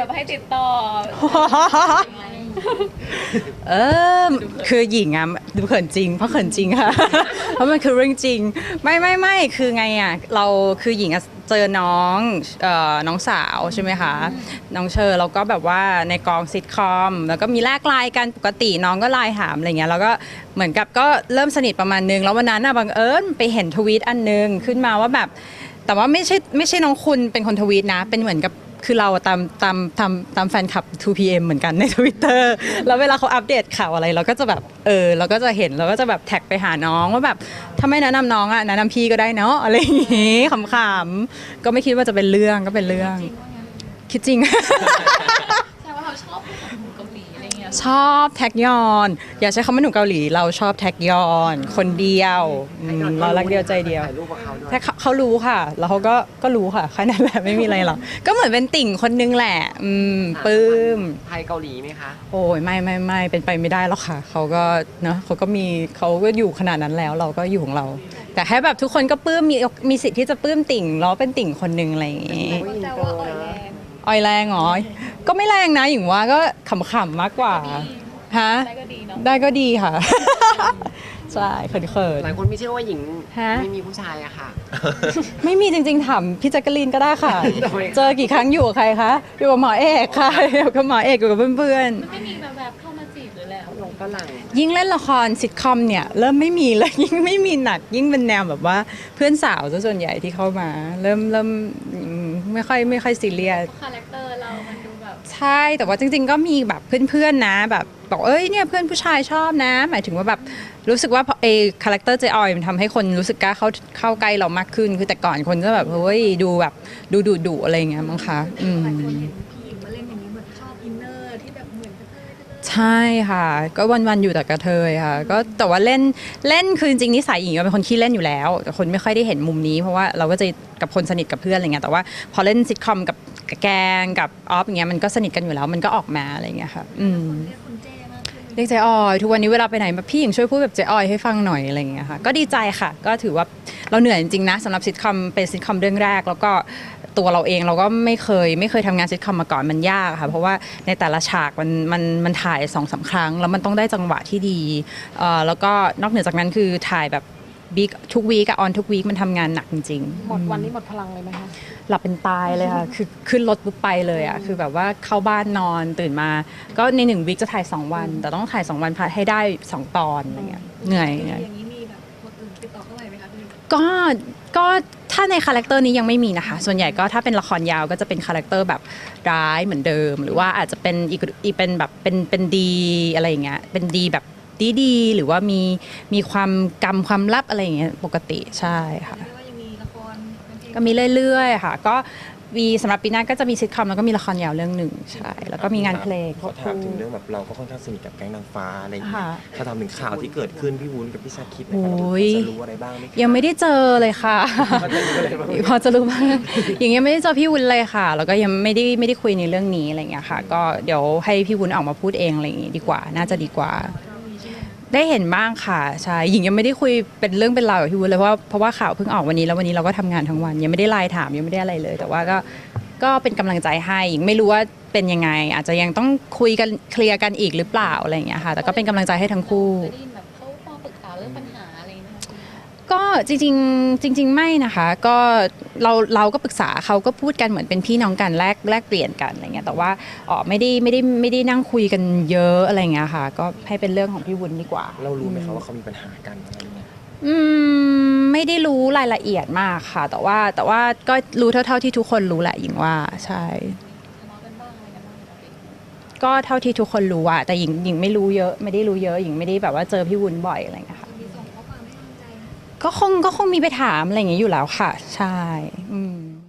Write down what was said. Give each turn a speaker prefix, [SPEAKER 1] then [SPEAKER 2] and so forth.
[SPEAKER 1] แบบให้ติดต่อ
[SPEAKER 2] เออคือหญิงอะดูเขินจริง เพราะเขินจริงค่ะ เพราะมันคือเรื่องจริง ไม่ไม่ไม่คือไงอะเราคือหญิงอะเจอน้องเอ่อน้องสาวใช่ไหมคะน้องเชอร์เราก็แบบว่าในกองซิทคอม แล้วก็มีแลกไลน์กันปกติน้องก็ไลน์ถามอะไรเงี้ยแล้วก็เหมือนกับก็เริ่มสนิทประมาณนึงแล้ววันนั้นอะบังเอิญไปเห็นทวีตอันนึงขึ้นมาว่าแบบ แต่ว่าไม่ใช่ไม่ใช่น้องคุณเป็นคนทวีตนะ เป็นเหมือนกับ คือเราอะตามตามตามตามแฟนคลับ 2PM เหมือนกันใน Twitter แล้วเวลาเขาอัปเดตข่าวอะไร เราก็จะแบบเออเราก็จะเห็นเราก็จะแบบแท็กไปหาน้องว่าแบบถ้าไม่แนะนำน้องอะแนะนำพี่ก็ได้เนาะอะไรอย่างงี้ขำๆก็ไม่คิดว่าจะเป็นเรื่องก็เป็นเรื่อง คิดจริง
[SPEAKER 1] แสดงว่าเราชอบผู้หญิง
[SPEAKER 2] ชอบแท็กยอน อย่าใช้คำว่าหนุ่มเกาหลี เราชอบแท็กยอน คนเดียวอืมเรารักเดียวใจเดียว
[SPEAKER 3] ถ่ายรูปกับเขาด้วย
[SPEAKER 2] แต่เขาเขารู้ค่ะ แล้วเขาก็ก็รู้ค่ะแค่นั้นแหละไม่มีอะไรหรอก ก็เหมือนเป็นติ่งคนนึงแหละ อืมปลื้ม
[SPEAKER 3] ไทยเกาหลีไหมคะ
[SPEAKER 2] โอ้ยไม่ไม่ไม่เป็นไปไม่ได้หรอกค่ะ เขาก็เนาะเขาก็มีเขาก็อยู่ขนาดนั้นแล้วเราก็อยู่ของเรา แต่ให้แบบทุกคนก็ปลื้มมีมีสิทธิ์ที่จะปลื้มติ่งเราเป็นติ่งคนนึงอะไรอย่างงี้
[SPEAKER 1] ก็แต่ว่าอ่อยแรง
[SPEAKER 2] ออยแรงเหรอ ก็ไม่แรงนะหญิงว่าก็ขำๆมากกว่าฮะ
[SPEAKER 1] ได้ก็ดีเนาะ
[SPEAKER 2] ได้ก็ดีค่ะ ใช่เขิน
[SPEAKER 3] หลายคนไม่เชื่อว่าหญิง
[SPEAKER 2] ฮะ
[SPEAKER 3] ไม่มีผู้ชายอะค่ะ
[SPEAKER 2] ๆไม่มีจริงๆถามพี่แจ๊กกะลีนก็ได้ค่ะ
[SPEAKER 3] ทำไม
[SPEAKER 2] เจอกี่ครั้งอยู่กับใครคะอยู่กับหมอเอกค่ะอยู่กับหมอเอกอยู่กับเพื่อน
[SPEAKER 1] ไม่มีแบบแบบเข้ามาจีบหรือแล้ว
[SPEAKER 3] ลงฝรั่ง
[SPEAKER 2] ๆยิ่งเล่นละครซิทคอมเนี่ย เริ่มไม่มีเลยยิ่งไม่มีหนักยิ่งเป็นแนวแบบว่าเพื่อนสาวซะส่วนใหญ่ที่เข้ามา เริ่มเริ่มอืมไม่ค่อยไม่ค่อยซีเรียส
[SPEAKER 1] คาแรคเตอร์เรามันดูแบบ
[SPEAKER 2] ใช่แต่ว่าจริง ๆ ก็มีแบบเพื่อนๆนะ แบบบอกเอ้ยเนี่ยเพื่อนผู้ชายชอบนะ หมายถึงว่าแบบรู้สึกว่าพอเอคาแรคเตอร์เจออยมันทำให้คนรู้สึกกล้าเข้าเข้าใกล้เรามากขึ้น คือแต่ก่อนคนก็แบบเฮ้ยดูแบบดูดุดุๆอะไรอย่างเงี้ยมั้งคะอืม
[SPEAKER 1] หลายคนเห็นพี่หญิงมาเล่นอย่างนี้เหมือนชอบอินเนอร์ที่แบบเหมือนกระเทยกระเทย
[SPEAKER 2] ใช่ค่ะ ก็วันๆอยู่แต่กระเทยค่ะ ก็แต่ว่าเล่นเล่นคือจริงๆนิสัยหญิงก็เป็นคนขี้เล่นอยู่แล้ว แต่คนไม่ค่อยได้เห็นมุมนี้เพราะว่าเราก็จะกับคนสนิทกับเพื่อนอะไรเงี้ยแต่ว่าพอเล่นซิทคอมกับ แกงกับออฟอย่างเงี้ยมันก็สนิทกันอยู่แล้ว มันก็ออกมาอะไรเงี้ยค่ะอืม
[SPEAKER 1] เรียกคุณเจ้มากขึ้น
[SPEAKER 2] เรียกเจออยทุกวันนี้เวลาไปไหนแบบพี่หญิงช่วยพูดแบบเจออยให้ฟังหน่อยอะไรอย่างเงี้ยค่ะก็ดีใจค่ะ ก็ถือว่าเราเหนื่อยจริงๆนะสำหรับซิทคอมเป็นซิทคอมเรื่องแรก แล้วก็ตัวเราเองเราก็ไม่เคยไม่เคยทำงานซิทคอมมาก่อนมันยากค่ะ เพราะว่าในแต่ละฉากมันมันมันถ่ายสองสามครั้ง แล้วมันต้องได้จังหวะที่ดีเอ่อแล้วก็นอกเหนือจากนั้นคือถ่ายแบบ บีทุกวีกับออนทุกวีคมันทำงานหนักจริงๆ
[SPEAKER 4] หมดวันนี้หมดพลังเลยไหมคะ
[SPEAKER 2] หลับเป็นตายเลยค่ะ คือขึ้นรถปุ๊บไปเลยอะ คือแบบว่าเข้าบ้านนอนตื่นมา ก็ในหนึ่งวิกจะถ่าย 2 วัน แต่ต้องถ่าย 2 วันพาให้ได้ 2 ตอนอะไรเงี้ย เหนื่อยเหนื่อย
[SPEAKER 1] อย่างนี้มีแบบคนอื่นติดต่อเข้ามาไหมคะพี่
[SPEAKER 2] ก็ ก็ถ้าในคาแรคเตอร์นี้ยังไม่มีนะคะ ส่วนใหญ่ก็ถ้าเป็นละครยาวก็จะเป็นคาแรคเตอร์แบบร้ายเหมือนเดิม หรือว่าอาจจะเป็นอีกอีกเป็นแบบเป็นเป็นดีอะไรอย่างเงี้ย เป็นดีแบบ ดีดีๆหรือว่ามีมีความกรรมความลับอะไรอย่างเงี้ยปกติใช่ค่ะ
[SPEAKER 1] เรียกว่ายังมีละครเป็นเพลง
[SPEAKER 2] ก็มีเรื่อยๆ ค่ะ ก็มีสำหรับปีหน้าก็จะมีซิทคอมแล้วก็มีละครยาวเรื่องหนึ่งใช่ แล้วก็มีงานเพลง
[SPEAKER 5] ขอถามถึงเรื่องแบบเราก็ค่อนข้างสนิทกับแก๊งนางฟ้าอะไรอย่างเงี้
[SPEAKER 2] ค่ะ
[SPEAKER 5] ยถ้าถามถึงข่าวที่เกิดขึ้นพี่วุ้นกับพี่ชาคิดนะ
[SPEAKER 2] โอ้
[SPEAKER 5] ครับเรา
[SPEAKER 2] ย
[SPEAKER 5] จะรู้อะไรบ้างไหมครับ
[SPEAKER 2] ยังไม่ได้เจอเลยค่ะพอจะรู้บ้างอย่างเงี้ยไม่ได้เจอพี่วุ้นเลยค่ะ แล้วก็ยังไม่ได้ไม่ได้คุยในเรื่องนี้อะไรอย่างเงี้ยค่ะ ก็เดี๋ยวให้พี่วุ้นออกมาพูดเองอะไรอย่างงี้ดีกว่า น่าจะดีกว่า ได้เห็นบ้างค่ะใช่หญิงยังไม่ได้คุยเป็นเรื่องเป็นราวกับพี่วุ้นเลยเพราะว่าเพราะว่าข่าวเพิ่งออกวันนี้แล้ววันนี้เราก็ทำงานทั้งวัน ยังไม่ได้ไลน์ถามยังไม่ได้อะไรเลย แต่ว่าก็ก็เป็นกำลังใจให้หญิงไม่รู้ว่าเป็นยังไง อาจจะยังต้องคุยกันเคลียร์กันอีกหรือเปล่าอะไรอย่างเงี้ยค่ะ แต่ก็เป็นกำลังใจให้ทั้งคู่
[SPEAKER 1] ได้ยิน ก็
[SPEAKER 2] จริงๆจริง ๆ ไม่นะคะ ก็เราเราก็ปรึกษาเขาก็พูดกันเหมือนเป็นพี่น้องกันแลกแลกเปลี่ยนกันอะไรเงี้ยแต่ว่าอ๋อไม่ได้ไม่ได้ไม่ได้นั่งคุยกันเยอะอะไรเงี้ยค่ะ ก็ให้เป็นเรื่องของพี่วุ้นดีกว่า
[SPEAKER 5] เรารู้ไหมครับว่าเขามีปัญหากันอะไรอย่างเงี้ย
[SPEAKER 2] อืมไม่ได้รู้รายละเอียดมากค่ะ แต่ว่าแต่ว่าก็รู้เท่า ๆที่ทุกคนรู้แหละหญิงว่าใช่
[SPEAKER 1] ทะเลาะกันบ้างอะไรกันบ้างปกติ
[SPEAKER 2] ก็เท่าที่ทุกคนรู้อะแต่หญิงหญิงไม่รู้เยอะ ไม่ได้รู้เยอะหญิงไม่ได้แบบว่าเจอพี่วุ้นบ่อยอะไรเงี้ยค่ะ ก็คงก็คงมีไปถามอะไรอย่างเงี้ยอยู่แล้วค่ะ ใช่ อืม